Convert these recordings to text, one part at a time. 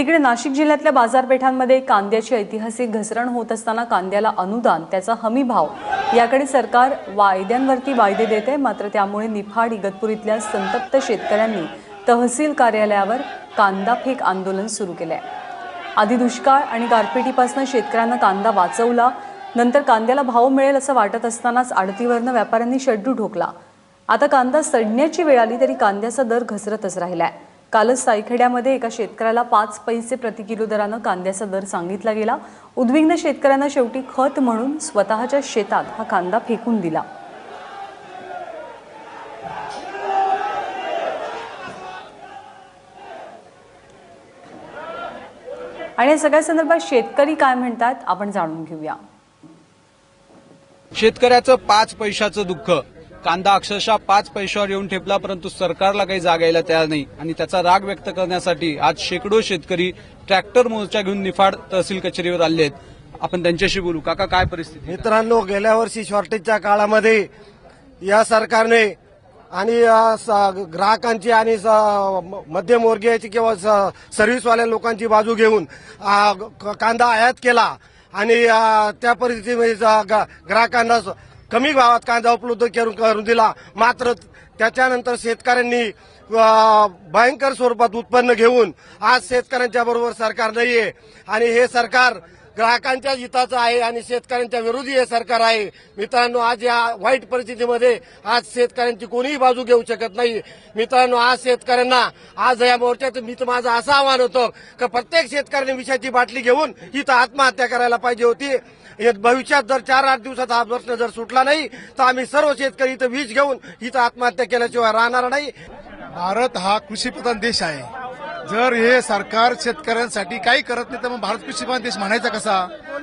तिकडे नाशिक जिल्ह्यातल्या बाजारपेठांमध्ये कांद्याची ऐतिहासिक घसरण होत असताना कांद्याला अनुदान त्याचा हमी भाव. याकडे सरकार वायद्यांवरती वायदे देते मात्र त्यामुळे निफाड इगतपुरीतल्या संतप्त शेतकऱ्यांनी तहसील कार्यालयावर कांदा फेक आंदोलन सुरू केलंय. आधी दुष्काळ आणि गारपिटीपासून शेतकऱ्यांना कांदा वाचवला नंतर कांद्याला भाव मिळेल असं वाटत असतानाच आडतीवरनं व्यापाऱ्यांनी शड्डू ठोकला. आता कांदा सडण्याची वेळ आली तरी कांद्याचा दर घसरतच राहिला आहे कालच सायखेड्यामध्ये एका शेतकऱ्याला पाच पैसे प्रति किलो दरानं कांद्याचा दर सांगितला गेला. उद्विग्न शेतकऱ्यांना शेवटी खत म्हणून स्वतःच्या शेतात हा कांदा फेकून दिला. आणि या सगळ्या संदर्भात शेतकरी काय म्हणतात आपण जाणून घेऊया. शेतकऱ्याचं पाच पैशाचं दुःख. कांदा अक्षरशः पाच पैशावर येऊन ठेपला परंतु सरकारला काही जागा यायला तयार नाही. आणि त्याचा राग व्यक्त करण्यासाठी आज शेकडो शेतकरी ट्रॅक्टर मोर्चा घेऊन निफाड तहसील कचेरीवर आले आहेत. आपण त्यांच्याशी बोलू. काका काय परिस्थिती? मित्रांनो गेल्या वर्षी शॉर्टेजच्या काळामध्ये या सरकारने आणि स- ग्राहकांची आणि स- मध्यमवर्गीयाची किंवा स- सर्व्हिसवाल्या लोकांची बाजू घेऊन कांदा आयात केला. आणि त्या परिस्थितीमध्ये ग्राहकांना स- कमी भावात कांदा उपलब्ध करून करून दिला. मात्र त्याच्यानंतर शेतकऱ्यांनी भयंकर स्वरूपात उत्पन्न घेऊन आज शेतकऱ्यांच्या बरोबर सरकार नाहीये. आणि हे सरकार ग्राहकांच्या हिताचं आहे आणि शेतकऱ्यांच्या विरोधी हे सरकार आहे. मित्रांनो आज या वाईट परिस्थितीमध्ये आज शेतकऱ्यांची कोणीही बाजू घेऊ शकत नाही. मित्रांनो आज शेतकऱ्यांना आज या मोर्चात मी तर माझं असं आव्हान होतं की प्रत्येक शेतकऱ्याने विषयाची बाटली घेऊन इथं आत्महत्या करायला पाहिजे होती. भविष्यात जर चार आठ दिवसात हा प्रश्न जर सुटला नाही तर आम्ही सर्व शेतकरी इथं वीज घेऊन इथं आत्महत्या केल्याशिवाय राहणार नाही. भारत हा कृषीप्रधान देश आहे. जर हे सरकार शेतकऱ्यांसाठी काही करत नाही तर मग भारत कृषीप्रधान देश म्हणायचा कसा?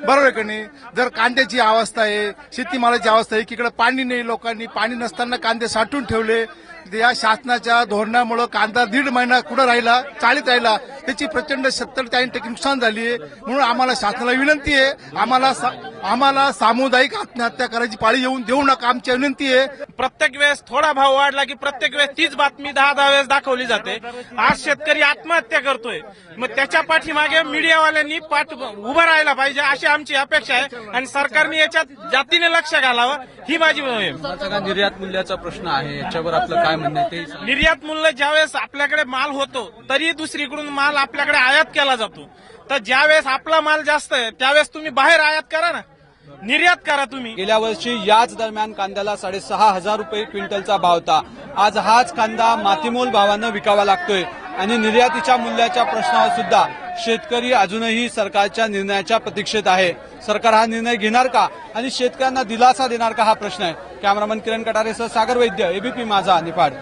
बरोबर का नाही? जर कांद्याची अवस्था आहे शेतीमालाची अवस्था आहे इकडे पाणी नाही लोकांनी पाणी नसताना कांदे साठवून ठेवले या शासनाच्या धोरणामुळे कांदा दीड महिना कुठं राहिला चाळीत राहिला त्याची प्रचंड सत्तर ते ऐंशी टक्के नुकसान झाली आहे. म्हणून आम्हाला शासनाला विनंती आहे आम्हाला सा- आम्हाला सामुदायिक आत्महत्या करायची पाळी येऊन देऊ नका. आमची विनंती आहे. प्रत्येक वेळेस थोडा भाव वाढला की प्रत्येक वेळेस तीच बातमी दहा दहा वेळेस दाखवली जाते. आज शेतकरी आत्महत्या करतोय. मग त्याच्या पाठीमागे मीडियावाल्यांनी पाठ उभं राहायला पाहिजे अशी आमची अपेक्षा आहे आणि सरकारने याच्यात जातीने लक्ष घालावं ही माझी निर्यात मूल्याचा प्रश्न आहे. याच्यावर आपलं काय म्हणणं आहे ते. निर्यात मूल्य ज्यावेळेस आपल्याकडे माल होतो तरी दुसरीकडून माल आपल्याकडे आयात केला जातो. तर ज्यावेळेस आपला माल जास्त आहे त्यावेळेस तुम्ही बाहेर आयात करा ना. निर्यात करा तुम्ही. गेल्या वर्षी याच दरम्यान कांद्याला साडेसहा हजार रुपये क्विंटलचा भाव होता. आज हाच कांदा मातीमोल भावानं विकावा लागतोय. आणि निर्यातीच्या मूल्याच्या प्रश्नावर सुद्धा शेतकरी अजूनही सरकारच्या निर्णयाच्या प्रतीक्षेत आहे. सरकार हा निर्णय घेणार का? आणि शेतकऱ्यांना दिलासा देणार का हा प्रश्न आहे? कॅमेरामन किरण कटारेसह सागर वैद्य एबीपी माझा निफाड.